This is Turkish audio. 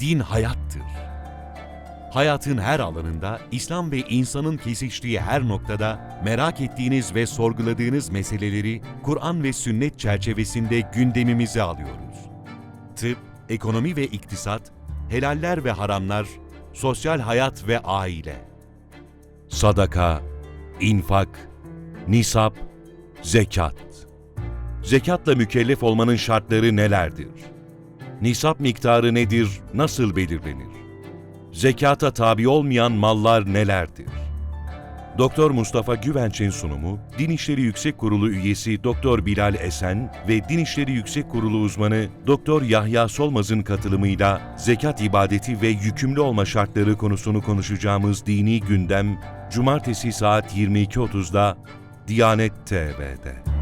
Din hayattır. Hayatın her alanında, İslam ve insanın kesiştiği her noktada merak ettiğiniz ve sorguladığınız meseleleri Kur'an ve sünnet çerçevesinde gündemimize alıyoruz. Tıp, ekonomi ve iktisat, helaller ve haramlar, sosyal hayat ve aile. Sadaka, infak, nisap, zekat. Zekatla mükellef olmanın şartları nelerdir? Nisap miktarı nedir, nasıl belirlenir? Zekata tabi olmayan mallar nelerdir? Doktor Mustafa Güvenç'in sunumu, Din İşleri Yüksek Kurulu üyesi Doktor Bilal Esen ve Din İşleri Yüksek Kurulu uzmanı Doktor Yahya Solmaz'ın katılımıyla zekat ibadeti ve yükümlü olma şartları konusunu konuşacağımız dini gündem, Cumartesi saat 22.30'da Diyanet TV'de.